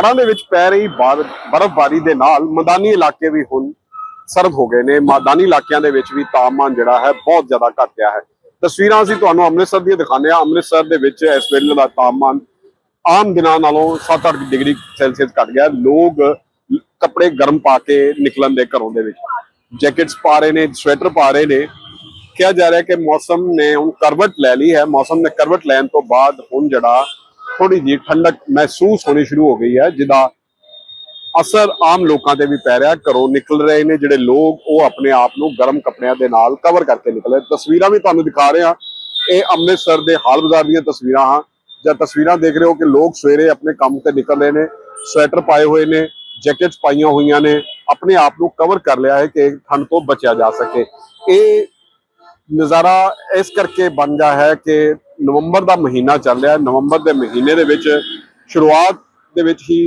ਪਹਾੜਾਂ ਦੇ ਵਿੱਚ ਪੈ ਰਹੀ ਬਰਫ਼ਬਾਰੀ ਦੇ ਨਾਲ ਮੈਦਾਨੀ ਇਲਾਕੇ ਵੀ ਹੁਣ ਸਰਦ ਹੋ ਗਏ ਨੇ। ਮੈਦਾਨੀ ਇਲਾਕਿਆਂ ਦੇ ਵਿੱਚ ਵੀ ਤਾਪਮਾਨ ਜਿਹੜਾ ਹੈ ਬਹੁਤ ਜ਼ਿਆਦਾ ਘਟ ਗਿਆ ਹੈ। ਤਸਵੀਰਾਂ ਅਸੀਂ ਤੁਹਾਨੂੰ ਅੰਮ੍ਰਿਤਸਰ ਦੀਆਂ ਦਿਖਾਉਂਦੇ ਹਾਂ। ਅੰਮ੍ਰਿਤਸਰ ਦੇ ਵਿੱਚ ਇਸ ਵੇਲੇ ਦਾ ਤਾਪਮਾਨ ਆਮ ਦਿਨਾਂ ਨਾਲੋਂ 7-8 ਡਿਗਰੀ ਸੈਲਸੀਅਸ ਘਟ ਗਿਆ। ਲੋਕ ਕੱਪੜੇ ਗਰਮ ਪਾ ਕੇ ਨਿਕਲਣ ਦੇ ਘਰੋਂ ਦੇ ਵਿੱਚ ਜੈਕਟਸ ਪਾ ਰਹੇ ਨੇ, ਸਵੈਟਰ ਪਾ ਰਹੇ ਨੇ। ਕਿਹਾ ਜਾ ਰਿਹਾ ਕਿ ਮੌਸਮ ਨੇ ਹੁਣ ਕਰਵਟ ਲੈ ਲਈ ਹੈ। ਮੌਸਮ ਨੇ ਕਰਵਟ ਲੈਣ ਤੋਂ ਬਾਅਦ ਹੁਣ ਜਿਹੜਾ ਥੋੜੀ ਜਿਹੀ ਠੰਡਕ ਮਹਿਸੂਸ ਹੋਣੀ ਸ਼ੁਰੂ ਹੋ ਗਈ ਹੈ, ਜਿਹਦਾ ਅਸਰ ਆਮ ਲੋਕਾਂ ਤੇ ਵੀ ਪੈ ਰਿਹਾ ਘਰੋਂ ਨਿਕਲ ਰਹੇ ਨੇ ਜਿਹੜੇ ਲੋਕ, ਉਹ ਆਪਣੇ ਆਪ ਨੂੰ ਗਰਮ ਕੱਪੜਿਆਂ ਦੇ ਨਾਲ ਕਵਰ ਕਰਕੇ ਨਿਕਲੇ ਤਸਵੀਰਾਂ ਵੀ ਤੁਹਾਨੂੰ ਦਿਖਾ ਰਹੇ ਹਾਂ। ਇਹ ਅੰਮ੍ਰਿਤਸਰ ਦੇ ਹਾਲ ਬਾਜ਼ਾਰ ਦੀਆਂ ਤਸਵੀਰਾਂ ਹਾਂ। ਜਾਂ ਤਸਵੀਰਾਂ ਦੇਖ ਰਹੇ ਹੋ ਕਿ ਲੋਕ ਸਵੇਰੇ ਆਪਣੇ ਕੰਮ ਤੇ ਨਿਕਲ ਰਹੇ ਨੇ। ਸਵੈਟਰ ਪਾਏ ਹੋਏ ਨੇ, ਜੈਕਟਸ ਪਾਈਆਂ ਹੋਈਆਂ ਨੇ। ਆਪਣੇ ਆਪ ਨੂੰ ਕਵਰ ਕਰ ਲਿਆ ਹੈ ਕਿ ਠੰਡ ਤੋਂ ਬਚਿਆ ਜਾ ਸਕੇ। ਇਹ ਨਜ਼ਾਰਾ ਇਸ ਕਰਕੇ ਬਣ ਗਿਆ ਹੈ ਕਿ ਨਵੰਬਰ ਦਾ ਮਹੀਨਾ ਚੱਲ ਰਿਹਾ ਨਵੰਬਰ ਦੇ ਮਹੀਨੇ ਦੇ ਵਿੱਚ ਸ਼ੁਰੂਆਤ ਦੇ ਵਿੱਚ ਹੀ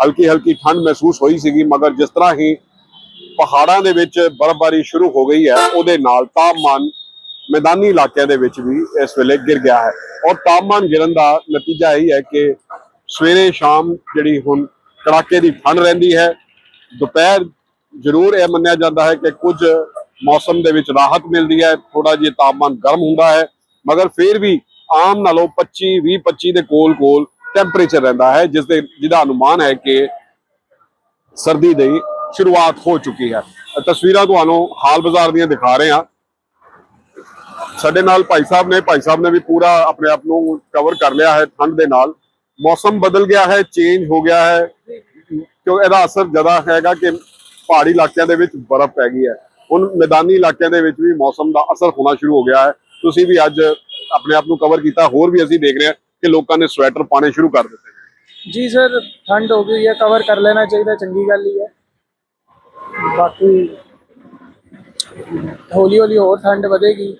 ਹਲਕੀ ਹਲਕੀ ਠੰਡ ਮਹਿਸੂਸ ਹੋਈ ਸੀਗੀ, ਮਗਰ ਜਿਸ ਤਰ੍ਹਾਂ ਹੀ ਪਹਾੜਾਂ ਦੇ ਵਿੱਚ ਬਰਫ਼ਬਾਰੀ ਸ਼ੁਰੂ ਹੋ ਗਈ ਹੈ, ਉਹਦੇ ਨਾਲ ਤਾਪਮਾਨ ਮੈਦਾਨੀ ਇਲਾਕਿਆਂ ਦੇ ਵਿੱਚ ਵੀ ਇਸ ਵੇਲੇ ਗਿਰ ਗਿਆ ਹੈ। ਔਰ ਤਾਪਮਾਨ ਗਿਰਨ ਦਾ ਨਤੀਜਾ ਇਹ ਹੈ ਕਿ ਸਵੇਰੇ ਸ਼ਾਮ ਜਿਹੜੀ ਹੁਣ ਕੜਾਕੇ ਦੀ ਠੰਡ ਰਹਿੰਦੀ ਹੈ, ਦੁਪਹਿਰ ਜ਼ਰੂਰ ਇਹ ਮੰਨਿਆ ਜਾਂਦਾ ਹੈ ਕਿ ਕੁਝ ਮੌਸਮ ਦੇ ਵਿੱਚ ਰਾਹਤ ਮਿਲਦੀ ਹੈ ਥੋੜਾ ਜਿਹਾ ਤਾਪਮਾਨ ਗਰਮ ਹੁੰਦਾ ਹੈ, ਮਗਰ ਫਿਰ ਵੀ ਆਮ ਨਾਲੋਂ 25 20 25 ਦੇ ਕੋਲ ਕੋਲ ਟੈਂਪਰੇਚਰ ਰਹਿੰਦਾ ਹੈ, ਜਿਸ ਦੇ ਜਿਹਦਾ ਅਨੁਮਾਨ ਹੈ ਕਿ ਸਰਦੀ ਦੀ ਸ਼ੁਰੂਆਤ ਹੋ ਚੁੱਕੀ ਹੈ। ਤਸਵੀਰਾਂ ਤੁਹਾਨੂੰ ਹਾਲ ਬਾਜ਼ਾਰ ਦੀਆਂ ਦਿਖਾ ਰਹੇ ਹਾਂ। ਸਾਡੇ ਨਾਲ ਭਾਈ ਸਾਹਿਬ ਨੇ, ਭਾਈ ਸਾਹਿਬ ਨੇ ਵੀ ਪੂਰਾ ਆਪਣੇ ਆਪ ਨੂੰ ਕਵਰ ਕਰ ਲਿਆ ਹੈ ਠੰਡ ਦੇ ਨਾਲ। ਮੌਸਮ ਬਦਲ ਗਿਆ ਹੈ ਚੇਂਜ ਹੋ ਗਿਆ ਹੈ, ਕਿਉਂ ਇਹਦਾ ਅਸਰ ਜ਼ਿਆਦਾ ਹੈਗਾ ਕਿ ਪਹਾੜੀ ਇਲਾਕਿਆਂ ਦੇ ਵਿੱਚ ਬਰਫ਼ ਪੈ ਗਈ ਹੈ। ਹੁਣ ਮੈਦਾਨੀ ਇਲਾਕਿਆਂ ਦੇ ਵਿੱਚ ਵੀ ਮੌਸਮ ਦਾ ਅਸਰ ਹੋਣਾ ਸ਼ੁਰੂ ਹੋ ਗਿਆ ਹੈ। ਤੁਸੀਂ ਵੀ ਅੱਜ ਆਪਣੇ ਆਪ ਨੂੰ ਕਵਰ ਕੀਤਾ ਹੋਰ ਵੀ ਅਸੀਂ ਦੇਖ ਰਹੇ ਹਾਂ ਕਿ ਲੋਕਾਂ ਨੇ ਸਵੈਟਰ ਪਾਣੇ ਸ਼ੁਰੂ ਕਰ ਦਿੱਤੇ। ਜੀ ਸਰ ਠੰਡ ਹੋ ਗਈ ਹੈ ਕਵਰ ਕਰ ਲੈਣਾ ਚਾਹੀਦਾ ਚੰਗੀ ਗੱਲ ਹੀ ਹੈ। ਬਾਕੀ ਹੌਲੀ ਹੌਲੀ ਹੋਰ ਠੰਡ ਵਧੇਗੀ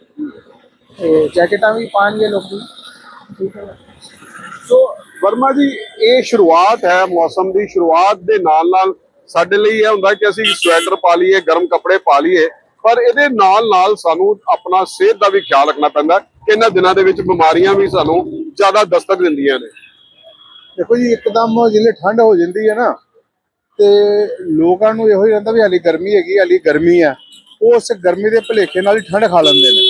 ਤੇ ਜੈਕਟਾਂ ਵੀ ਪਾਣਗੇ ਲੋਕੀ। ਠੀਕ ਹੈ ਸੋ ਵਰਮਾ ਜੀ ਇਹ ਸ਼ੁਰੂਆਤ ਹੈ ਮੌਸਮ ਦੀ ਸ਼ੁਰੂਆਤ ਦੇ ਨਾਲ ਨਾਲ ਸਾਡੇ ਲਈ ਇਹ ਹੁੰਦਾ ਕਿ ਅਸੀਂ ਸਵੈਟਰ ਪਾ ਲਈਏ ਗਰਮ ਕੱਪੜੇ ਪਾ ਲਈਏ ਪਰ ਇਹਦੇ ਨਾਲ ਨਾਲ ਸਾਨੂੰ ਆਪਣਾ ਸਿਹਤ ਦਾ ਵੀ ਖਿਆਲ ਰੱਖਣਾ ਪੈਂਦਾ ਇਹਨਾਂ ਦਿਨਾਂ ਦੇ ਵਿੱਚ ਬਿਮਾਰੀਆਂ ਵੀ ਸਾਨੂੰ ਜ਼ਿਆਦਾ ਦਸਤਕ ਦਿੰਦੀਆਂ ਨੇ। ਦੇਖੋ ਜੀ, ਇੱਕਦਮ ਜਿਵੇਂ ਠੰਡ ਹੋ ਜਾਂਦੀ ਹੈ ਨਾ, ਤੇ ਲੋਕਾਂ ਨੂੰ ਇਹੋ ਹੀ ਰਹਿੰਦਾ ਵੀ ਹਾਲੀ ਗਰਮੀ ਹੈਗੀ, ਹਾਲੀ ਗਰਮੀ ਆ ਉਸ ਗਰਮੀ ਦੇ ਭਲੇਖੇ ਨਾਲ ਹੀ ਠੰਡ ਖਾ ਲੈਂਦੇ ਨੇ।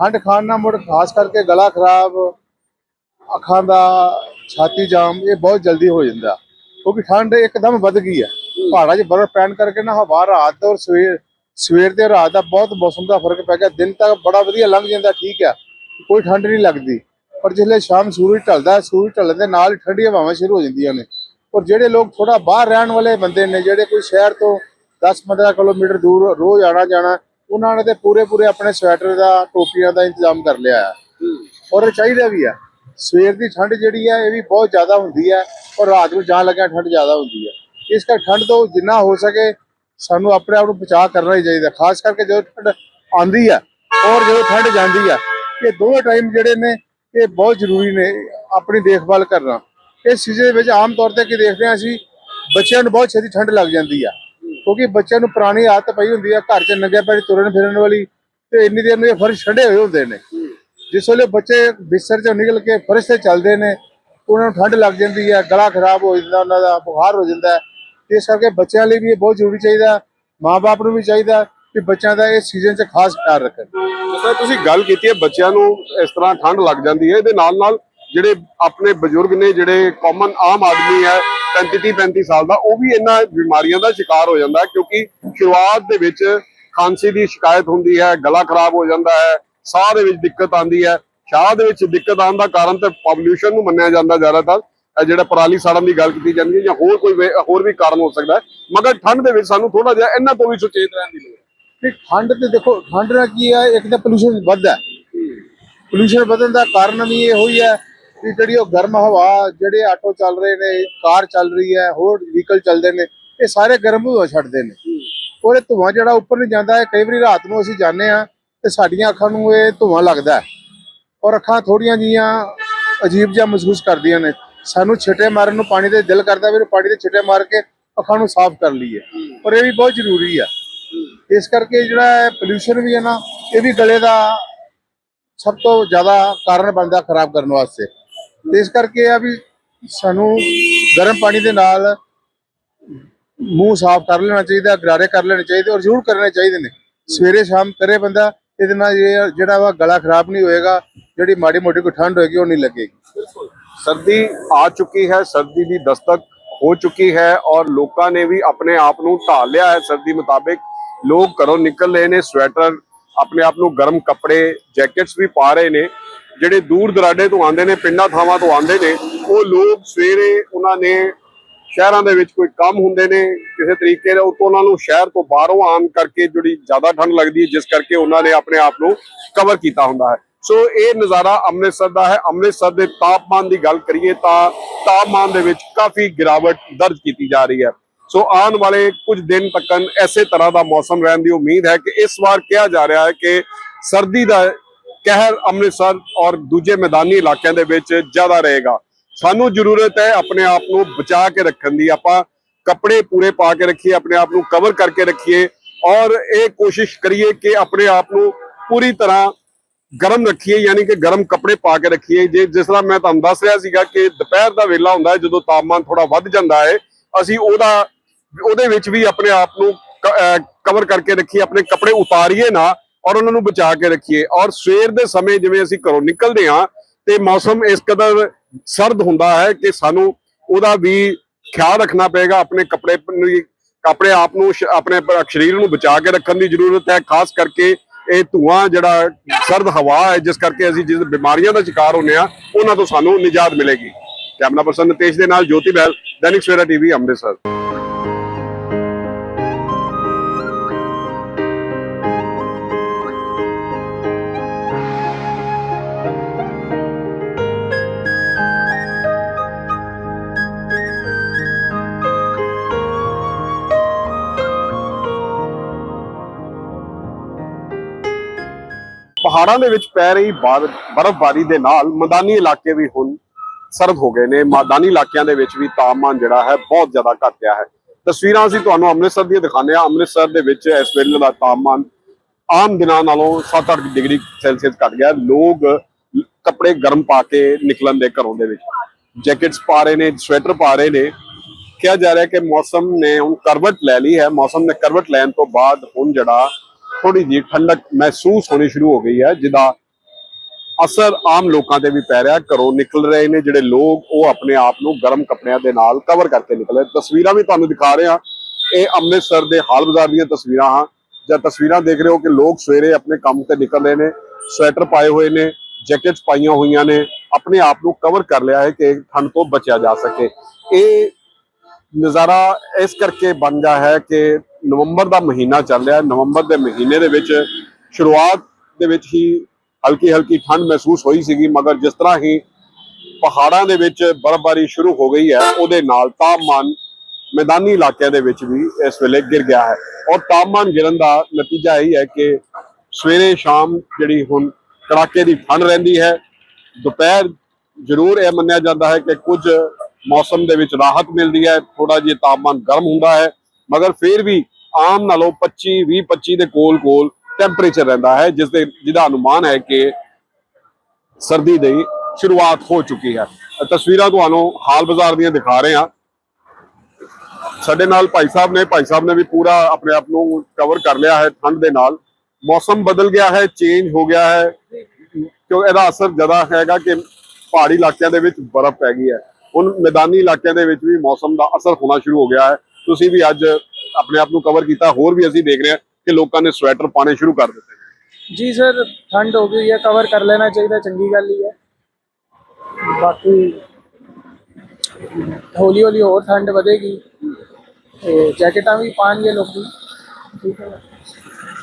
ਠੰਡ ਖਾਣ ਨਾਲ ਮੁੜ ਖਾਸ ਕਰਕੇ ਗਲਾ ਖਰਾਬ, ਅੱਖਾਂ ਦਾ ਛਾਤੀ ਜਾਮ, ਇਹ ਬਹੁਤ ਜਲਦੀ ਹੋ ਜਾਂਦਾ। ਕਿਉਂਕਿ ਠੰਡ ਇੱਕਦਮ ਵੱਧ ਗਈ ਹੈ। ਪਹਾੜਾਂ 'ਚ ਬਰਫ਼ ਪੈਣ ਕਰਕੇ ਨਾ ਹਵਾ ਰਾਤ ਔਰ ਸਵੇਰ ਸਵੇਰ ਤੇ ਰਾਤ ਦਾ ਬਹੁਤ ਮੌਸਮ ਦਾ ਫ਼ਰਕ ਪੈ ਗਿਆ। ਦਿਨ ਤਾਂ ਬੜਾ ਵਧੀਆ ਲੰਘ ਜਾਂਦਾ, ਠੀਕ ਹੈ। ਕੋਈ ਠੰਡ ਨਹੀਂ ਲੱਗਦੀ। ਪਰ ਜਿਸਲੇ ਸ਼ਾਮ ਸੂਰਜ ਢਲਦਾ ਹੈ, ਸੂਰਜ ਢਲਣ ਦੇ ਨਾਲ ਹੀ ਹਵਾਵਾਂ ਸ਼ੁਰੂ ਹੋ ਜਾਂਦੀਆਂ ਨੇ। ਔਰ ਜਿਹੜੇ ਲੋਕ ਥੋੜਾ ਬਾਹਰ ਰਹਿਣ ਵਾਲੇ ਬੰਦੇ ਨੇ ਜਿਹੜੇ ਕੋਈ ਸ਼ਹਿਰ ਤੋਂ 10-15 ਕਿਲੋਮੀਟਰ ਦੂਰ ਰੋਜ਼ ਆਣਾ ਜਾਣਾ ਉਹਨਾਂ ਨੇ ਤੇ ਪੂਰੇ ਪੂਰੇ ਆਪਣੇ ਸਵੈਟਰ ਦਾ ਟੋਪੀਆਂ ਦਾ ਇੰਤਜ਼ਾਮ ਕਰ ਲਿਆ ਹੈ। ਔਰ ਇਹ ਚਾਹੀਦਾ ਵੀ ਆ ਸਵੇਰ ਦੀ ਠੰਡ ਜਿਹੜੀ ਹੈ ਇਹ ਵੀ ਬਹੁਤ ਜ਼ਿਆਦਾ ਹੁੰਦੀ ਹੈ ਔਰ ਰਾਤ ਨੂੰ ਜਾਣ ਲੱਗਿਆ ਠੰਡ ਜ਼ਿਆਦਾ ਹੁੰਦੀ ਹੈ। ਇਸ ਕਰਕੇ ਠੰਡ ਤੋਂ ਜਿੰਨਾ ਹੋ ਸਕੇ ਸਾਨੂੰ ਆਪਣੇ ਆਪ ਨੂੰ ਬਚਾਅ ਕਰਨਾ ਹੀ ਚਾਹੀਦਾ ਖਾਸ ਕਰਕੇ ਜਦੋਂ ਠੰਡ ਆਂਦੀ ਹੈ ਔਰ ਜਦੋਂ ਠੰਡ ਜਾਂਦੀ ਹੈ। ਇਹ ਦੋਵੇਂ ਟਾਈਮ ਜਿਹੜੇ ਨੇ, ਇਹ ਬਹੁਤ ਜ਼ਰੂਰੀ ਨੇ ਆਪਣੀ ਦੇਖਭਾਲ ਕਰਨਾ। ਇਸ ਸੀਜ਼ਨ ਦੇ ਵਿੱਚ ਆਮ ਤੌਰ ਤੇ ਕੀ ਦੇਖਦੇ ਹਾਂ ਅਸੀਂ, ਬੱਚਿਆਂ ਨੂੰ ਬਹੁਤ ਛੇਤੀ ਠੰਡ ਲੱਗ ਜਾਂਦੀ ਆ। ਕਿਉਂਕਿ ਬੱਚਿਆਂ ਨੂੰ ਪੁਰਾਣੀ ਆਦਤ ਪਈ ਹੁੰਦੀ ਆ, ਘਰ 'ਚ ਨੰਗੇ ਪੈਰੀ ਤੁਰਨ ਫਿਰਨ ਵਾਲੀ ਤੇ ਇੰਨੀ ਦੇਰ ਨੂੰ ਇਹ ਫਰਸ਼ ਛੱਡੇ ਹੋਏ ਹੁੰਦੇ ਨੇ। ਜਿਸ ਵੇਲੇ ਬੱਚੇ ਬਿਸਰ 'ਚੋਂ ਨਿਕਲ ਕੇ ਫਰਸ਼ ਤੇ ਚੱਲਦੇ ਨੇ, ਉਹਨਾਂ ਨੂੰ ਠੰਡ ਲੱਗ ਜਾਂਦੀ ਹੈ ਗਲਾ ਖਰਾਬ ਹੋ ਜਾਂਦਾ, ਉਹਨਾਂ ਦਾ ਬੁਖਾਰ ਹੋ ਜਾਂਦਾ। ਇਸ ਕਰਕੇ ਬੱਚਿਆਂ ਲਈ ਵੀ ਇਹ ਬਹੁਤ ਜ਼ਰੂਰੀ ਚਾਹੀਦਾ ਮਾਪੇ ਨੂੰ ਵੀ ਚਾਹੀਦਾ ਕਿ ਬੱਚਿਆਂ ਦਾ ਇਹ ਸੀਜ਼ਨ 'ਚ ਖਾਸ ਖਿਆਲ ਰੱਖਣ। ਜਿਸ ਤੁਸੀਂ ਗੱਲ ਕੀਤੀ ਹੈ, ਬੱਚਿਆਂ ਨੂੰ ਇਸ ਤਰ੍ਹਾਂ ਠੰਡ ਲੱਗ ਜਾਂਦੀ ਹੈ। ਇਹਦੇ ਨਾਲ ਨਾਲ ਜਿਹੜੇ ਆਪਣੇ ਬਜ਼ੁਰਗ ਨੇ, ਜਿਹੜੇ ਕਾਮਨ ਆਮ ਆਦਮੀ ਹੈ 35 35 ਸਾਲ ਦਾ, ਉਹ ਵੀ ਇਹਨਾਂ ਬਿਮਾਰੀਆਂ ਦਾ ਸ਼ਿਕਾਰ ਹੋ ਜਾਂਦਾ ਹੈ, ਕਿਉਂਕਿ ਸ਼ੁਰੂਆਤ ਦੇ ਵਿੱਚ ਖਾਂਸੀ ਦੀ ਸ਼ਿਕਾਇਤ ਹੁੰਦੀ ਹੈ, ਗਲਾ ਖਰਾਬ ਹੋ ਜਾਂਦਾ ਹੈ, ਸਾਹ ਦੇ ਵਿੱਚ ਦਿੱਕਤ ਆਉਂਦੀ ਹੈ। ਸਾਹ ਦੇ ਵਿੱਚ ਦਿੱਕਤ ਆਉਣ ਦਾ ਕਾਰਨ ਤੇ ਪੋਲੂਸ਼ਨ ਨੂੰ ਮੰਨਿਆ ਜਾਂਦਾ ਜ਼ਿਆਦਾਤਰ। ਜਿਹੜਾ ਪਰਾਲੀ ਸਾੜਨ ਦੀ ਗੱਲ ਕੀਤੀ ਜਾਂਦੀ ਹੈ ਜਾਂ ਹੋਰ ਕੋਈ ਹੋਰ ਵੀ ਕਾਰਨ ਹੋ ਸਕਦਾ ਮਗਰ ਠੰਡ ਦੇ ਵਿੱਚ ਸਾਨੂੰ ਥੋੜਾ ਜਿਹਾ ਇਹਨਾਂ ਤੋਂ ਵੀ ਸੁਚੇਤ ਰਹਿਣ ਦੀ ਲੋੜ ਹੈ ਠੰਡ ਤੇ ਦੇਖੋ, ਠੰਡ ਨਾਲ ਕੀ ਹੈ, ਇੱਕ ਤਾਂ ਪੋਲੂਸ਼ਨ ਵੱਧਦਾ ਪੋਲੂਸ਼ਨ ਵਧਣ ਦਾ ਕਾਰਨ ਵੀ ਇਹੋ ਹੀ ਹੈ ਕਿ ਜਿਹੜੀ ਉਹ ਗਰਮ ਹਵਾ, ਜਿਹੜੇ ਆਟੋ ਚੱਲ ਰਹੇ ਨੇ, ਕਾਰ ਚੱਲ ਰਹੀ ਹੈ, ਹੋਰ ਵਹੀਕਲ ਚੱਲਦੇ ਨੇ, ਇਹ ਸਾਰੇ ਗਰਮ ਹਵਾ ਛੱਡਦੇ ਨੇ। ਔਰ ਇਹ ਧੂਆਂ ਜਿਹੜਾ ਉੱਪਰ ਨੂੰ ਜਾਂਦਾ ਹੈ, ਕਈ ਵਾਰੀ ਰਾਤ ਨੂੰ ਅਸੀਂ ਜਾਂਦੇ ਆ ਤੇ ਸਾਡੀਆਂ ਅੱਖਾਂ ਨੂੰ ਇਹ ਧੂਆਂ ਲੱਗਦਾ ਔਰ ਅੱਖਾਂ ਥੋੜੀਆਂ ਜੀਆਂ ਅਜੀਬ ਜਿਹਾ ਮਹਿਸੂਸ ਕਰਦੀਆਂ ਨੇ। ਸਾਨੂੰ ਛਿੱਟੇ ਮਾਰਨ ਨੂੰ ਪਾਣੀ ਦੇ ਦਿਲ ਕਰਦਾ ਵੀ ਪਾਣੀ ਦੇ ਛਿੱਟੇ ਮਾਰ ਕੇ ਅੱਖਾਂ ਨੂੰ ਸਾਫ਼ ਕਰ ਲਈਏ। ਔਰ ਇਹ ਵੀ ਬਹੁਤ ਜ਼ਰੂਰੀ ਆ ਇਸ ਕਰਕੇ ਜਿਹੜਾ ਪੋਲੂਸ਼ਨ ਵੀ ਹੈ ਨਾ, ਇਹ ਵੀ ਗਲੇ ਦਾ ਸਭ ਤੋਂ ਜ਼ਿਆਦਾ ਕਾਰਨ ਬਣਦਾ ਖਰਾਬ ਕਰਨ ਵਾਸਤੇ। ਤੇ ਇਸ ਕਰਕੇ ਆ ਵੀ ਸਾਨੂੰ ਗਰਮ ਪਾਣੀ ਦੇ ਨਾਲ ਮੂੰਹ ਸਾਫ਼ ਕਰ ਲੈਣਾ ਚਾਹੀਦਾ, ਗਰਾਰੇ ਕਰ ਲੈਣੇ ਚਾਹੀਦੇ ਔਰ ਜ਼ਰੂਰ ਕਰਨੇ ਚਾਹੀਦੇ ਨੇ। ਸਵੇਰੇ ਸ਼ਾਮ ਕਰੇ ਬੰਦਾ, ਇਹਦੇ ਨਾਲ ਜਿਹੜਾ ਵਾ ਗਲਾ ਖਰਾਬ ਨਹੀਂ ਹੋਏਗਾ, ਜਿਹੜੀ ਮਾੜੀ ਮੋਟੀ ਕੋਈ ਠੰਡ ਹੋਏਗੀ ਉਹ ਨਹੀਂ ਲੱਗੇਗੀ। ਸਰਦੀ ਆ ਚੁੱਕੀ ਹੈ, ਸਰਦੀ ਦੀ ਦਸਤਕ ਹੋ ਚੁੱਕੀ ਹੈ ਔਰ ਲੋਕਾਂ ਨੇ ਵੀ ਆਪਣੇ ਆਪ ਨੂੰ ਢਾਲ ਲਿਆ ਹੈ ਸਰਦੀ ਮੁਤਾਬਿਕ। ਲੋਕ ਘਰੋਂ ਨਿਕਲ ਰਹੇ ਨੇ ਸਵੈਟਰ ਆਪਣੇ ਆਪ ਨੂੰ ਗਰਮ ਕੱਪੜੇ ਜੈਕਟਸ ਵੀ ਪਾ ਰਹੇ ਨੇ। ਜਿਹੜੇ ਦੂਰ ਦਰਾਡੇ ਤੋਂ ਆਉਂਦੇ ਨੇ, ਪਿੰਡਾਂ ਥਾਵਾਂ ਤੋਂ ਆਉਂਦੇ ਨੇ, ਉਹ ਲੋਕ ਸਵੇਰੇ ਉਹਨਾਂ ਨੇ ਸ਼ਹਿਰਾਂ ਦੇ ਵਿੱਚ ਕੋਈ ਕੰਮ ਹੁੰਦੇ ਨੇ, ਕਿਸੇ ਤਰੀਕੇ ਦੇ ਉਤੋਂ ਉਹਨਾਂ ਨੂੰ ਸ਼ਹਿਰ ਤੋਂ ਬਾਹਰੋਂ ਆਉਣ ਕਰਕੇ ਜਿਹੜੀ ਜ਼ਿਆਦਾ ਠੰਡ ਲੱਗਦੀ ਹੈ, ਜਿਸ ਕਰਕੇ ਉਹਨਾਂ ਨੇ ਆਪਣੇ ਆਪ ਨੂੰ ਕਵਰ ਕੀਤਾ ਹੁੰਦਾ ਹੈ। ਸੋ ਇਹ ਨਜ਼ਾਰਾ ਅੰਮ੍ਰਿਤਸਰ ਦਾ ਹੈ। ਅੰਮ੍ਰਿਤਸਰ ਦੇ ਤਾਪਮਾਨ ਦੀ ਗੱਲ ਕਰੀਏ ਤਾਂ ਤਾਪਮਾਨ ਦੇ ਵਿੱਚ ਕਾਫੀ ਗਿਰਾਵਟ ਦਰਜ ਕੀਤੀ ਜਾ ਰਹੀ ਹੈ। ਸੋ ਆਉਣ ਵਾਲੇ ਕੁਝ ਦਿਨ ਤੱਕਨ ਐਸੇ ਤਰ੍ਹਾਂ ਦਾ ਮੌਸਮ ਰਹਿਣ ਦੀ ਉਮੀਦ ਹੈ ਕਿ ਇਸ ਵਾਰ ਕਿਹਾ ਜਾ ਰਿਹਾ ਹੈ ਕਿ ਸਰਦੀ ਦਾ ਕਹਿਰ ਅੰਮ੍ਰਿਤਸਰ ਔਰ ਦੂਜੇ ਮੈਦਾਨੀ ਇਲਾਕਿਆਂ ਦੇ ਵਿੱਚ ਜ਼ਿਆਦਾ ਰਹੇਗਾ। ਸਾਨੂੰ ਜ਼ਰੂਰਤ ਹੈ ਆਪਣੇ ਆਪ ਨੂੰ ਬਚਾ ਕੇ ਰੱਖਣ ਦੀ। ਆਪਾਂ ਕੱਪੜੇ ਪੂਰੇ ਪਾ ਕੇ ਰੱਖੀਏ, ਆਪਣੇ ਆਪ ਨੂੰ ਕਵਰ ਕਰਕੇ ਰੱਖੀਏ ਔਰ ਇਹ ਕੋਸ਼ਿਸ਼ ਕਰੀਏ ਕਿ ਆਪਣੇ ਆਪ ਨੂੰ ਪੂਰੀ ਤਰ੍ਹਾਂ ਗਰਮ ਰੱਖੀਏ, ਯਾਨੀ ਕਿ ਗਰਮ ਕੱਪੜੇ ਪਾ ਕੇ ਰੱਖੀਏ। ਜੇ ਜਿਸ ਤਰ੍ਹਾਂ ਮੈਂ ਤੁਹਾਨੂੰ ਦੱਸ ਰਿਹਾ ਸੀਗਾ ਕਿ ਦੁਪਹਿਰ ਦਾ ਵੇਲਾ ਹੁੰਦਾ ਹੈ, ਜਦੋਂ ਤਾਪਮਾਨ ਥੋੜਾ ਵੱਧ ਜਾਂਦਾ ਹੈ, ਅਸੀਂ ਉਹਦਾ ਉਹਦੇ ਵਿੱਚ ਵੀ ਆਪਣੇ ਆਪ ਨੂੰ ਕਵਰ ਕਰਕੇ ਰੱਖੀਏ, ਆਪਣੇ ਕੱਪੜੇ ਉਤਾਰੀਏ ਨਾ, ਔਰ ਉਹਨਾਂ ਨੂੰ ਬਚਾ ਕੇ ਰੱਖੀਏ। ਔਰ ਸਵੇਰ ਦੇ ਸਮੇਂ ਜਿਵੇਂ ਅਸੀਂ ਘਰੋਂ ਨਿਕਲਦੇ ਹਾਂ, ਤੇ ਮੌਸਮ ਇਸ ਕਦਰ ਸਰਦ ਹੁੰਦਾ ਹੈ ਕਿ ਸਾਨੂੰ ਉਹਦਾ ਵੀ ਖਿਆਲ ਰੱਖਣਾ ਪਏਗਾ, ਆਪਣੇ ਕੱਪੜੇ ਨੂੰ- ਆਪਣੇ ਆਪ ਨੂੰ ਆਪਣੇ ਸਰੀਰ ਨੂੰ ਬਚਾ ਕੇ ਰੱਖਣ ਦੀ ਜ਼ਰੂਰਤ ਹੈ, ਖਾਸ ਕਰਕੇ ਇਹ ਧੂਆਂ ਜਿਹੜਾ ਸਰਦ ਹਵਾ ਹੈ, ਜਿਸ ਕਰਕੇ ਅਸੀਂ ਜਿਸ ਬਿਮਾਰੀਆਂ ਦਾ ਸ਼ਿਕਾਰ ਹੁੰਨੇ ਆ ਉਹਨਾਂ ਤੋਂ ਸਾਨੂੰ ਨਿਜਾਤ ਮਿਲੇਗੀ। ਕੈਮਰਾ ਪਰਸਨ ਨਿਤੇਸ਼ ਦੇ ਨਾਲ ਜੋਤੀ ਬਹਿਲ, ਦੈਨਿਕ ਸਵੇਰਾ ਟੀਵੀ, ਅੰਮ੍ਰਿਤਸਰ। ਪਹਾੜਾਂ ਦੇ ਵਿੱਚ ਪੈ ਰਹੀ ਬਰਫ਼ਬਾਰੀ ਦੇ ਨਾਲ ਮੈਦਾਨੀ ਇਲਾਕੇ ਵੀ ਹੁਣ ਸਰਦ ਹੋ ਗਏ ਨੇ। ਮੈਦਾਨੀ ਇਲਾਕਿਆਂ ਦੇ ਵਿੱਚ ਵੀ ਤਾਪਮਾਨ ਜਿਹੜਾ ਹੈ ਬਹੁਤ ਜ਼ਿਆਦਾ ਘਟ ਗਿਆ ਹੈ। ਤਸਵੀਰਾਂ ਅਸੀਂ ਤੁਹਾਨੂੰ ਅੰਮ੍ਰਿਤਸਰ ਦੀਆਂ ਦਿਖਾਉਂਦੇ ਹਾਂ। ਅੰਮ੍ਰਿਤਸਰ ਦੇ ਵਿੱਚ ਇਸ ਵੇਲੇ ਦਾ ਤਾਪਮਾਨ ਆਮ ਦਿਨਾਂ ਨਾਲੋਂ 7-8 ਡਿਗਰੀ ਸੈਲਸੀਅਸ ਘਟ ਗਿਆ। ਲੋਕ ਕੱਪੜੇ ਗਰਮ ਪਾ ਕੇ ਨਿਕਲਣ ਦੇ ਘਰੋਂ ਦੇ ਵਿੱਚ ਜੈਕਟਸ ਪਾ ਰਹੇ ਨੇ, ਸਵੈਟਰ ਪਾ ਰਹੇ ਨੇ। ਕਿਹਾ ਜਾ ਰਿਹਾ ਕਿ ਮੌਸਮ ਨੇ ਹੁਣ ਕਰਵਟ ਲੈ ਲਈ ਹੈ। ਮੌਸਮ ਨੇ ਕਰਵਟ ਲੈਣ ਤੋਂ ਬਾਅਦ ਹੁਣ ਜਿਹੜਾ ਥੋੜੀ ਜਿਹੀ ਠੰਡਕ ਮਹਿਸੂਸ ਹੋਣੀ ਸ਼ੁਰੂ ਹੋ ਗਈ ਹੈ, ਜਿਹਦਾ ਅਸਰ ਆਮ ਲੋਕਾਂ ਤੇ ਵੀ ਪੈ ਰਿਹਾ ਘਰੋਂ ਨਿਕਲ ਰਹੇ ਨੇ ਜਿਹੜੇ ਲੋਕ, ਉਹ ਆਪਣੇ ਆਪ ਨੂੰ ਗਰਮ ਕੱਪੜਿਆਂ ਦੇ ਨਾਲ ਕਵਰ ਕਰਕੇ ਨਿਕਲੇ ਤਸਵੀਰਾਂ ਵੀ ਤੁਹਾਨੂੰ ਦਿਖਾ ਰਹੇ। ਹਾਂ ਇਹ ਅੰਮ੍ਰਿਤਸਰ ਦੇ ਹਾਲ ਬਾਜ਼ਾਰ ਦੀਆਂ ਤਸਵੀਰਾਂ ਹਾਂ। ਜਾਂ ਤਸਵੀਰਾਂ ਦੇਖ ਰਹੇ ਹੋ ਕਿ ਲੋਕ ਸਵੇਰੇ ਆਪਣੇ ਕੰਮ ਤੇ ਨਿਕਲ ਰਹੇ ਨੇ। ਸਵੈਟਰ ਪਾਏ ਹੋਏ ਨੇ, ਜੈਕਟਸ ਪਾਈਆਂ ਹੋਈਆਂ ਨੇ। ਆਪਣੇ ਆਪ ਨੂੰ ਕਵਰ ਕਰ ਲਿਆ ਹੈ ਕਿ ਠੰਡ ਤੋਂ ਬਚਿਆ ਜਾ ਸਕੇ। ਇਹ ਨਜ਼ਾਰਾ ਇਸ ਕਰਕੇ ਬਣ ਗਿਆ ਹੈ ਕਿ ਨਵੰਬਰ ਦਾ ਮਹੀਨਾ ਚੱਲ ਰਿਹਾ ਨਵੰਬਰ ਦੇ ਮਹੀਨੇ ਦੇ ਵਿੱਚ ਸ਼ੁਰੂਆਤ ਦੇ ਵਿੱਚ ਹੀ ਹਲਕੀ ਹਲਕੀ ਠੰਡ ਮਹਿਸੂਸ ਹੋਈ ਸੀਗੀ, ਮਗਰ ਜਿਸ ਤਰ੍ਹਾਂ ਹੀ ਪਹਾੜਾਂ ਦੇ ਵਿੱਚ ਬਰਫ਼ਬਾਰੀ ਸ਼ੁਰੂ ਹੋ ਗਈ ਹੈ, ਉਹਦੇ ਨਾਲ ਤਾਪਮਾਨ ਮੈਦਾਨੀ ਇਲਾਕਿਆਂ ਦੇ ਵਿੱਚ ਵੀ ਇਸ ਵੇਲੇ ਗਿਰ ਗਿਆ ਹੈ। ਔਰ ਤਾਪਮਾਨ ਗਿਰਨ ਦਾ ਨਤੀਜਾ ਇਹ ਹੈ ਕਿ ਸਵੇਰੇ ਸ਼ਾਮ ਜਿਹੜੀ ਹੁਣ ਕੜਾਕੇ ਦੀ ਠੰਡ ਰਹਿੰਦੀ ਹੈ, ਦੁਪਹਿਰ ਜ਼ਰੂਰ ਇਹ ਮੰਨਿਆ ਜਾਂਦਾ ਹੈ ਕਿ ਕੁਝ ਮੌਸਮ ਦੇ ਵਿੱਚ ਰਾਹਤ ਮਿਲਦੀ ਹੈ ਥੋੜਾ ਜਿਹਾ ਤਾਪਮਾਨ ਗਰਮ ਹੁੰਦਾ ਹੈ, ਮਗਰ ਫਿਰ ਵੀ ਆਮ ਨਾਲੋਂ 25 20 25 ਦੇ ਕੋਲ ਕੋਲ ਟੈਂਪਰੇਚਰ ਰਹਿੰਦਾ ਹੈ, ਜਿਸ ਦੇ, ਜਿਹਦਾ ਅਨੁਮਾਨ ਹੈ ਕਿ ਸਰਦੀ ਦੀ ਸ਼ੁਰੂਆਤ ਹੋ ਚੁੱਕੀ ਹੈ। ਤਸਵੀਰਾਂ ਤੁਹਾਨੂੰ ਹਾਲ ਬਾਜ਼ਾਰ ਦੀਆਂ ਦਿਖਾ ਰਹੇ ਹਾਂ। ਸਾਡੇ ਨਾਲ ਭਾਈ ਸਾਹਿਬ ਨੇ, ਭਾਈ ਸਾਹਿਬ ਨੇ ਵੀ ਪੂਰਾ ਆਪਣੇ ਆਪ ਨੂੰ ਕਵਰ ਕਰ ਲਿਆ ਹੈ ਠੰਡ ਦੇ ਨਾਲ। ਮੌਸਮ ਬਦਲ ਗਿਆ ਹੈ ਚੇਂਜ ਹੋ ਗਿਆ ਹੈ, ਕਿਉਂ ਇਹਦਾ ਅਸਰ ਜ਼ਿਆਦਾ ਹੈਗਾ ਕਿ ਪਹਾੜੀ ਇਲਾਕਿਆਂ ਦੇ ਵਿੱਚ ਬਰਫ਼ ਪੈ ਗਈ ਹੈ। ਹੁਣ ਮੈਦਾਨੀ ਇਲਾਕਿਆਂ ਦੇ ਵਿੱਚ ਵੀ ਮੌਸਮ ਦਾ ਅਸਰ ਹੋਣਾ ਸ਼ੁਰੂ ਹੋ ਗਿਆ ਹੈ। ਤੁਸੀਂ ਵੀ ਅੱਜ ਆਪਣੇ ਆਪ ਨੂੰ ਕਵਰ ਕੀਤਾ ਹੋਰ ਵੀ ਅਸੀਂ ਦੇਖ ਰਹੇ ਹਾਂ ਕਿ ਲੋਕਾਂ ਨੇ ਸਵੈਟਰ ਪਾਣੇ ਸ਼ੁਰੂ ਕਰ ਦਿੱਤੇ। ਜੀ ਸਰ ਠੰਡ ਹੋ ਗਈ ਹੈ ਕਵਰ ਕਰ ਲੈਣਾ ਚਾਹੀਦਾ ਚੰਗੀ ਗੱਲ ਹੀ ਹੈ। ਬਾਕੀ ਹੌਲੀ ਹੌਲੀ ਹੋਰ ਠੰਡ ਵਧੇਗੀ ਤੇ ਜੈਕਟਾਂ ਵੀ ਪਾਣਗੇ ਲੋਕੀ। ਠੀਕ ਹੈ।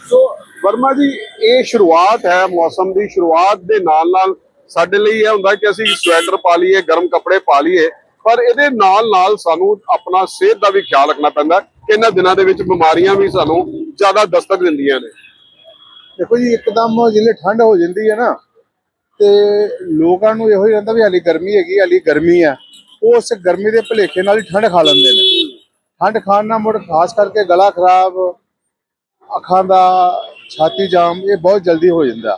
ਸੋ ਵਰਮਾ ਜੀ ਇਹ ਸ਼ੁਰੂਆਤ ਹੈ ਮੌਸਮ ਦੀ ਸ਼ੁਰੂਆਤ ਦੇ ਨਾਲ ਨਾਲ ਸਾਡੇ ਲਈ ਇਹ ਹੁੰਦਾ ਕਿ ਅਸੀਂ ਸਵੈਟਰ ਪਾ ਲਈਏ, ਗਰਮ ਕੱਪੜੇ ਪਾ ਲਈਏ, ਪਰ ਇਹਦੇ ਨਾਲ ਨਾਲ ਸਾਨੂੰ ਆਪਣਾ ਸਿਹਤ ਦਾ ਵੀ ਖਿਆਲ ਰੱਖਣਾ ਪੈਂਦਾ ਕਿ ਇਹਨਾਂ ਦਿਨਾਂ ਦੇ ਵਿੱਚ ਬਿਮਾਰੀਆਂ ਵੀ ਸਾਨੂੰ ਜ਼ਿਆਦਾ ਦਸਤਕ ਦਿੰਦੀਆਂ ਨੇ। ਦੇਖੋ ਜੀ, ਇੱਕਦਮ ਜਿਵੇਂ ਠੰਡ ਹੋ ਜਾਂਦੀ ਹੈ ਨਾ, ਤੇ ਲੋਕਾਂ ਨੂੰ ਇਹੋ ਹੀ ਰਹਿੰਦਾ ਵੀ ਹਾਲੀ ਗਰਮੀ ਹੈਗੀ, ਹਾਲੀ ਗਰਮੀ ਹੈ, ਉਹ ਉਸ ਗਰਮੀ ਦੇ ਭਲੇਖੇ ਨਾਲ ਹੀ ਠੰਡ ਖਾ ਲੈਂਦੇ ਨੇ। ਠੰਡ ਖਾਣ ਨਾਲ ਮੁੜ ਖਾਸ ਕਰਕੇ ਗਲਾ ਖਰਾਬ, ਅੱਖਾਂ ਦਾ ਛਾਤੀ ਜਾਮ, ਇਹ ਬਹੁਤ ਜਲਦੀ ਹੋ ਜਾਂਦਾ।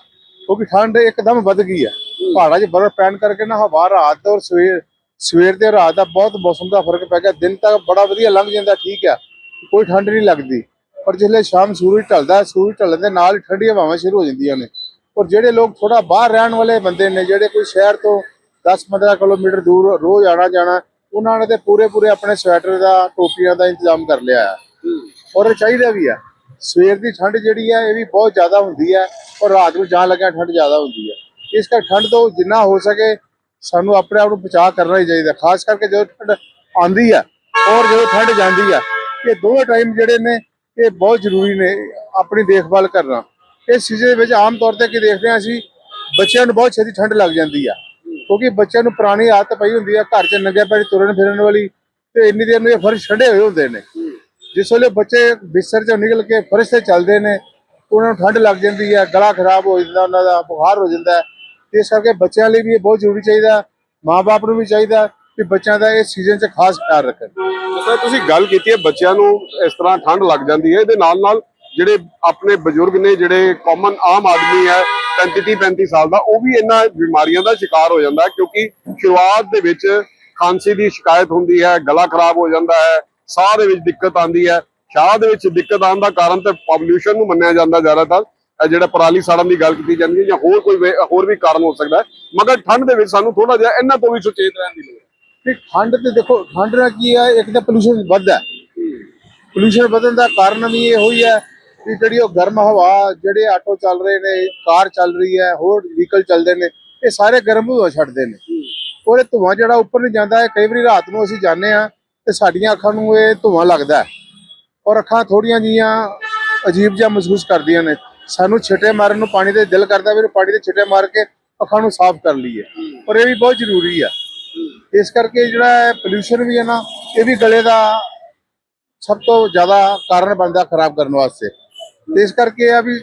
ਕਿਉਂਕਿ ਠੰਡ ਇੱਕਦਮ ਵੱਧ ਗਈ ਹੈ। ਪਹਾੜਾਂ 'ਚ ਬਰਫ਼ ਪੈਣ ਕਰਕੇ ਨਾ ਹਵਾ ਰਾਤ ਔਰ ਸਵੇਰ ਸਵੇਰ ਤੇ ਰਾਤ ਦਾ ਬਹੁਤ ਮੌਸਮ ਦਾ ਫ਼ਰਕ ਪੈ ਗਿਆ। ਦਿਨ ਤੱਕ ਬੜਾ ਵਧੀਆ ਲੰਘ ਜਾਂਦਾ, ਠੀਕ ਹੈ। ਕੋਈ ਠੰਡ ਨਹੀਂ ਲੱਗਦੀ। ਪਰ ਜਿਸਲੇ ਸ਼ਾਮ ਸੂਰਜ ਢਲਦਾ ਸੂਰਜ ਢਲਣ ਦੇ ਨਾਲ ਹੀ ਠੰਡੀਆਂ ਹਵਾਵਾਂ ਸ਼ੁਰੂ ਹੋ ਜਾਂਦੀਆਂ ਨੇ। ਔਰ ਜਿਹੜੇ ਲੋਕ ਥੋੜਾ ਬਾਹਰ ਰਹਿਣ ਵਾਲੇ ਬੰਦੇ ਨੇ, ਜਿਹੜੇ ਕੋਈ ਸ਼ਹਿਰ ਤੋਂ 10-15 ਕਿਲੋਮੀਟਰ ਦੂਰ ਰੋਜ਼ ਆਣਾ ਜਾਣਾ, ਉਹਨਾਂ ਨੇ ਤੇ ਪੂਰੇ ਪੂਰੇ ਆਪਣੇ ਸਵੈਟਰ ਦਾ, ਟੋਪੀਆਂ ਦਾ ਇੰਤਜ਼ਾਮ ਕਰ ਲਿਆ ਹੈ। ਔਰ ਚਾਹੀਦਾ ਵੀ ਆ ਸਵੇਰ ਦੀ ਠੰਡ ਜਿਹੜੀ ਹੈ, ਇਹ ਵੀ ਬਹੁਤ ਜ਼ਿਆਦਾ ਹੁੰਦੀ ਹੈ ਔਰ ਰਾਤ ਨੂੰ ਜਾਣ ਲੱਗਿਆ ਠੰਡ ਜ਼ਿਆਦਾ ਹੁੰਦੀ ਹੈ। ਇਸ ਕਰਕੇ ਠੰਡ ਤੋਂ ਜਿੰਨਾ ਹੋ ਸਕੇ ਸਾਨੂੰ ਆਪਣੇ ਆਪ ਨੂੰ ਬਚਾਅ ਕਰਨਾ ਹੀ ਚਾਹੀਦਾ, ਖਾਸ ਕਰਕੇ ਜਦੋਂ ਠੰਡ ਆਂਦੀ ਹੈ ਔਰ ਜਦੋਂ ਠੰਡ ਜਾਂਦੀ ਹੈ। ਇਹ ਦੋਵੇਂ ਟਾਈਮ ਜਿਹੜੇ ਨੇ, ਇਹ ਬਹੁਤ ਜ਼ਰੂਰੀ ਨੇ ਆਪਣੀ ਦੇਖਭਾਲ ਕਰਨਾ। ਇਸ ਸੀਜ਼ਨ ਦੇ ਵਿੱਚ ਆਮ ਤੌਰ ਤੇ ਕੀ ਦੇਖਦੇ ਹਾਂ ਅਸੀਂ, ਬੱਚਿਆਂ ਨੂੰ ਬਹੁਤ ਛੇਤੀ ਠੰਡ ਲੱਗ ਜਾਂਦੀ ਆ ਕਿਉਂਕਿ ਬੱਚਿਆਂ ਨੂੰ ਪੁਰਾਣੀ ਆਦਤ ਪਈ ਹੁੰਦੀ ਆ ਘਰ 'ਚ ਨੰਗੇ ਪੈਰ ਤੁਰਨ ਫਿਰਨ ਵਾਲੀ ਤੇ ਇੰਨੀ ਦੇਰ ਨੂੰ ਇਹ ਫਰਸ਼ ਛੱਡੇ ਹੋਏ ਹੁੰਦੇ ਨੇ। ਜਿਸ ਵੇਲੇ ਬੱਚੇ ਬਿਸਰ ਚੋਂ ਨਿਕਲ ਕੇ ਫਰਸ਼ ਤੇ ਚੱਲਦੇ ਨੇ, ਉਹਨਾਂ ਨੂੰ ਠੰਡ ਲੱਗ ਜਾਂਦੀ ਹੈ, ਗਲਾ ਖਰਾਬ ਹੋ ਜਾਂਦਾ, ਉਹਨਾਂ ਦਾ ਬੁਖਾਰ ਹੋ ਜਾਂਦਾ ਹੈ। ਇਸ ਕਰਕੇ ਬੱਚਿਆਂ ਲਈ ਵੀ ਇਹ ਬਹੁਤ ਜ਼ਰੂਰੀ ਚਾਹੀਦਾ ਮਾਪੇ ਨੂੰ ਵੀ ਚਾਹੀਦਾ ਕਿ ਬੱਚਿਆਂ ਦਾ ਇਸ ਸੀਜ਼ਨ 'ਚ ਖਾਸ ਖਿਆਲ ਰੱਖਣ। ਜਿਸ ਤੁਸੀਂ ਗੱਲ ਕੀਤੀ ਹੈ, ਬੱਚਿਆਂ ਨੂੰ ਇਸ ਤਰ੍ਹਾਂ ਠੰਡ ਲੱਗ ਜਾਂਦੀ ਹੈ, ਇਹਦੇ ਨਾਲ ਨਾਲ ਜਿਹੜੇ ਆਪਣੇ ਬਜ਼ੁਰਗ ਨੇ, ਜਿਹੜੇ ਕਾਮਨ ਆਮ ਆਦਮੀ ਹੈ 35 35 ਸਾਲ ਦਾ, ਉਹ ਵੀ ਇਹਨਾਂ ਬਿਮਾਰੀਆਂ ਦਾ ਸ਼ਿਕਾਰ ਹੋ ਜਾਂਦਾ ਕਿਉਂਕਿ ਸ਼ੁਰੂਆਤ ਦੇ ਵਿੱਚ ਖਾਂਸੀ ਦੀ ਸ਼ਿਕਾਇਤ ਹੁੰਦੀ ਹੈ, ਗਲਾ ਖਰਾਬ ਹੋ ਜਾਂਦਾ ਹੈ ਸਾਹ ਦੇ ਵਿੱਚ ਦਿੱਕਤ ਆਉਂਦੀ ਹੈ ਸਾਹ ਦੇ ਵਿੱਚ ਦਿੱਕਤ ਆਉਣ ਦਾ ਕਾਰਨ ਤੇ ਪੋਲੂਸ਼ਨ ਨੂੰ ਮੰਨਿਆ ਜਾਂਦਾ ਜ਼ਿਆਦਾਤਰ। ਇਹ ਜਿਹੜਾ ਪਰਾਲੀ ਸਾੜਨ ਦੀ ਗੱਲ ਕੀਤੀ ਜਾਂਦੀ ਹੈ ਜਾਂ ਹੋਰ ਕੋਈ ਹੋਰ ਵੀ ਕਾਰਨ ਹੋ ਸਕਦਾ ਮਗਰ ਠੰਡ ਦੇ ਵਿੱਚ ਸਾਨੂੰ ਥੋੜਾ ਜਿਹਾ ਇਹਨਾਂ ਤੋਂ ਵੀ ਸੁਚੇਤ ਰਹਿਣ ਦੀ ਲੋੜ ਹੈ। ਕਿ ਠੰਡ ਤੇ ਦੇਖੋ ਠੰਡ ਨਾਲ ਕੀ ਹੈ ਇੱਕ ਤਾਂ ਪੋਲੂਸ਼ਨ ਵੱਧਦਾ ਪੋਲੂਸ਼ਨ ਵਧਣ ਦਾ ਕਾਰਨ ਵੀ ਇਹ ਹੋਈ ਹੈ ਕਿ ਜਿਹੜੀ ਉਹ ਗਰਮ ਹਵਾ ਜਿਹੜੇ ਆਟੋ ਚੱਲ ਰਹੇ ਨੇ ਕਾਰ ਚੱਲ ਰਹੀ ਹੈ ਹੋਰ ਵਹੀਕਲ ਚੱਲਦੇ ਨੇ ਇਹ ਸਾਰੇ ਗਰਮ ਹਵਾ ਛੱਡਦੇ ਨੇ। ਔਰ ਇਹ ਧੂਆਂ ਜਿਹੜਾ ਉੱਪਰ ਨੂੰ ਜਾਂਦਾ ਹੈ ਕਈ ਵਾਰੀ ਰਾਤ ਨੂੰ ਅਸੀਂ ਜਾਂਦੇ ਆ ਤੇ ਸਾਡੀਆਂ ਅੱਖਾਂ ਨੂੰ ਇਹ ਧੂਆਂ ਲੱਗਦਾ ਔਰ ਅੱਖਾਂ ਥੋੜੀਆਂ ਜੀਆਂ ਅਜੀਬ ਜਿਹਾ ਮਹਿਸੂਸ ਕਰਦੀਆਂ ਨੇ। ਸਾਨੂੰ ਛਿੱਟੇ ਮਾਰਨ ਨੂੰ ਪਾਣੀ ਦੇ ਦਿਲ ਕਰਦਾ ਵੀ ਪਾਣੀ ਦੇ ਛਿੱਟੇ ਮਾਰ ਕੇ ਅੱਖਾਂ ਨੂੰ ਸਾਫ਼ ਕਰ ਲਈਏ। ਔਰ ਇਹ ਵੀ ਬਹੁਤ ਜ਼ਰੂਰੀ ਆ। ਇਸ ਕਰਕੇ ਜਿਹੜਾ ਪੋਲੂਸ਼ਨ ਵੀ ਹੈ ਨਾ, ਇਹ ਵੀ ਗਲੇ ਦਾ ਸਭ ਤੋਂ ਜ਼ਿਆਦਾ ਕਾਰਨ ਬਣਦਾ ਖਰਾਬ ਕਰਨ ਵਾਸਤੇ। ਤੇ ਇਸ ਕਰਕੇ ਆ ਵੀ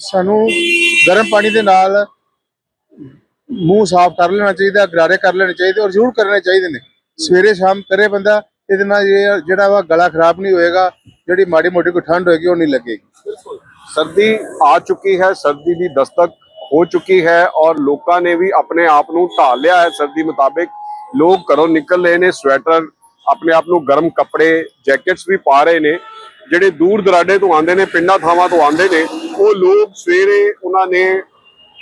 ਸਾਨੂੰ ਗਰਮ ਪਾਣੀ ਦੇ ਨਾਲ ਮੂੰਹ ਸਾਫ਼ ਕਰ ਲੈਣਾ ਚਾਹੀਦਾ, ਗਰਾਰੇ ਕਰ ਲੈਣੇ ਚਾਹੀਦੇ ਔਰ ਜ਼ਰੂਰ ਕਰਨੇ ਚਾਹੀਦੇ ਨੇ। ਸਵੇਰੇ ਸ਼ਾਮ ਕਰੇ ਬੰਦਾ ਇਹਦੇ ਨਾਲ ਜਿਹੜਾ ਵਾ ਗਲਾ ਖਰਾਬ ਨਹੀਂ ਹੋਏਗਾ ਜਿਹੜੀ ਮਾੜੀ ਮੋਟੀ ਕੋਈ ਠੰਡ ਹੋਏਗੀ ਉਹ ਨਹੀਂ ਲੱਗੇਗੀ। ਸਰਦੀ ਆ ਚੁੱਕੀ ਹੈ ਸਰਦੀ ਦੀ ਦਸਤਕ ਹੋ ਚੁੱਕੀ ਹੈ ਔਰ ਲੋਕਾਂ ਨੇ ਵੀ ਆਪਣੇ ਆਪ ਨੂੰ ਢਾਲ ਲਿਆ ਹੈ। ਸਰਦੀ ਮੁਤਾਬਿਕ ਲੋਕ ਘਰੋਂ ਨਿਕਲ ਰਹੇ ਨੇ ਸਵੈਟਰ ਆਪਣੇ ਆਪ ਨੂੰ ਗਰਮ ਕੱਪੜੇ ਜੈਕਟਸ ਵੀ ਪਾ ਰਹੇ ਨੇ। ਜਿਹੜੇ ਦੂਰ ਦਰਾਡੇ ਤੋਂ ਆਉਂਦੇ ਨੇ ਪਿੰਡਾਂ ਥਾਵਾਂ ਤੋਂ ਆਉਂਦੇ ਨੇ ਉਹ ਲੋਕ ਸਵੇਰੇ ਉਹਨਾਂ ਨੇ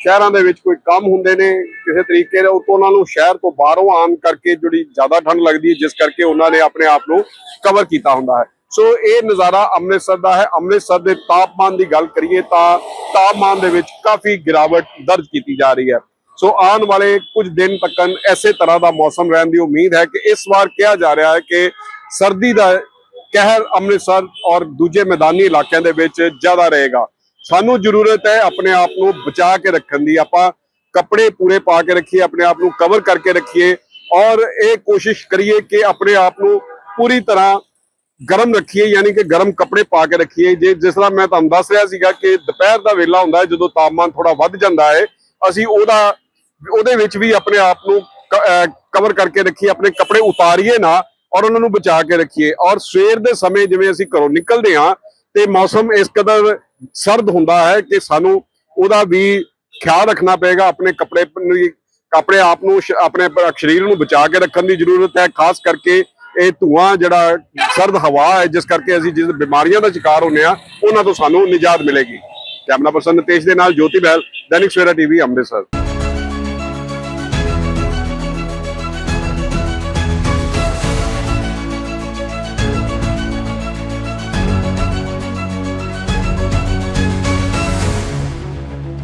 ਸ਼ਹਿਰਾਂ ਦੇ ਵਿੱਚ ਕੋਈ ਕੰਮ ਹੁੰਦੇ ਨੇ ਕਿਸੇ ਤਰੀਕੇ ਦੇ ਉਤੋਂ ਉਹਨਾਂ ਨੂੰ ਸ਼ਹਿਰ ਤੋਂ ਬਾਹਰੋਂ ਆਉਣ ਕਰਕੇ ਜਿਹੜੀ ਜ਼ਿਆਦਾ ਠੰਡ ਲੱਗਦੀ ਹੈ, ਜਿਸ ਕਰਕੇ ਉਹਨਾਂ ਨੇ ਆਪਣੇ ਆਪ ਨੂੰ ਕਵਰ ਕੀਤਾ ਹੁੰਦਾ ਹੈ। ਸੋ ਇਹ ਨਜ਼ਾਰਾ ਅੰਮ੍ਰਿਤਸਰ ਦਾ ਹੈ। ਅੰਮ੍ਰਿਤਸਰ ਦੇ ਤਾਪਮਾਨ ਦੀ ਗੱਲ ਕਰੀਏ ਤਾਂ ਤਾਪਮਾਨ ਦੇ ਵਿੱਚ ਕਾਫੀ ਗਿਰਾਵਟ ਦਰਜ ਕੀਤੀ ਜਾ ਰਹੀ ਹੈ। ਸੋ ਆਉਣ ਵਾਲੇ ਕੁਝ ਦਿਨ ਤੱਕਨ ਐਸੇ ਤਰ੍ਹਾਂ ਦਾ ਮੌਸਮ ਰਹਿਣ ਦੀ ਉਮੀਦ ਹੈ ਕਿ ਇਸ ਵਾਰ ਕਿਹਾ ਜਾ ਰਿਹਾ ਹੈ ਕਿ ਸਰਦੀ ਦਾ ਕਹਿਰ ਅੰਮ੍ਰਿਤਸਰ ਔਰ ਦੂਜੇ ਮੈਦਾਨੀ ਇਲਾਕਿਆਂ ਦੇ ਵਿੱਚ ਜ਼ਿਆਦਾ ਰਹੇਗਾ। ਸਾਨੂੰ ਜ਼ਰੂਰਤ ਹੈ ਆਪਣੇ ਆਪ ਨੂੰ ਬਚਾ ਕੇ ਰੱਖਣ ਦੀ। ਆਪਾਂ ਕੱਪੜੇ ਪੂਰੇ ਪਾ ਕੇ ਰੱਖੀਏ, ਆਪਣੇ ਆਪ ਨੂੰ ਕਵਰ ਕਰਕੇ ਰੱਖੀਏ ਔਰ ਇਹ ਕੋਸ਼ਿਸ਼ ਕਰੀਏ ਕਿ ਆਪਣੇ ਆਪ ਨੂੰ ਪੂਰੀ ਤਰ੍ਹਾਂ ਗਰਮ ਰੱਖੀਏ, ਯਾਨੀ ਕਿ ਗਰਮ ਕੱਪੜੇ ਪਾ ਕੇ ਰੱਖੀਏ। ਜੇ ਜਿਸ ਤਰ੍ਹਾਂ ਮੈਂ ਤੁਹਾਨੂੰ ਦੱਸ ਰਿਹਾ ਸੀਗਾ ਕਿ ਦੁਪਹਿਰ ਦਾ ਵੇਲਾ ਹੁੰਦਾ ਹੈ, ਜਦੋਂ ਤਾਪਮਾਨ ਥੋੜਾ ਵੱਧ ਜਾਂਦਾ ਹੈ, ਅਸੀਂ ਉਹਦਾ, ਉਹਦੇ ਵਿੱਚ ਵੀ ਆਪਣੇ ਆਪ ਨੂੰ ਕਵਰ ਕਰਕੇ ਰੱਖੀਏ, ਆਪਣੇ ਕੱਪੜੇ ਉਤਾਰੀਏ ਨਾ ਔਰ ਉਹਨਾਂ ਨੂੰ ਬਚਾ ਕੇ ਰੱਖੀਏ। ਔਰ ਸਵੇਰ ਦੇ ਸਮੇਂ ਜਿਵੇਂ ਅਸੀਂ ਘਰੋਂ ਨਿਕਲਦੇ ਹਾਂ ਤੇ ਮੌਸਮ ਇਸ ਕਦਰ ਸਰਦ ਹੁੰਦਾ ਹੈ ਕਿ ਸਾਨੂੰ ਉਹਦਾ ਵੀ ਖਿਆਲ ਰੱਖਣਾ ਪਏਗਾ ਆਪਣੇ ਕੱਪੜੇ ਨੂੰ ਆਪਣੇ ਆਪ ਨੂੰ ਆਪਣੇ ਸਰੀਰ ਨੂੰ ਬਚਾ ਕੇ ਰੱਖਣ ਦੀ ਜ਼ਰੂਰਤ ਹੈ, ਖਾਸ ਕਰਕੇ ਇਹ ਧੂਆਂ ਜਿਹੜਾ ਸਰਦ ਹਵਾ ਹੈ, ਜਿਸ ਕਰਕੇ ਅਸੀਂ ਜਿਸ ਬਿਮਾਰੀਆਂ ਦਾ ਸ਼ਿਕਾਰ ਹੁੰਦੇ ਆ ਉਹਨਾਂ ਤੋਂ ਸਾਨੂੰ ਨਿਜਾਤ ਮਿਲੇਗੀ। ਕੈਮਰਾ ਪਰਸਨ ਨਿਤੇਸ਼ ਦੇ ਨਾਲ ਜੋਤੀ ਬਹਿਲ, ਦੈਨਿਕ ਸਵੇਰਾ ਟੀਵੀ, ਅੰਮ੍ਰਿਤਸਰ।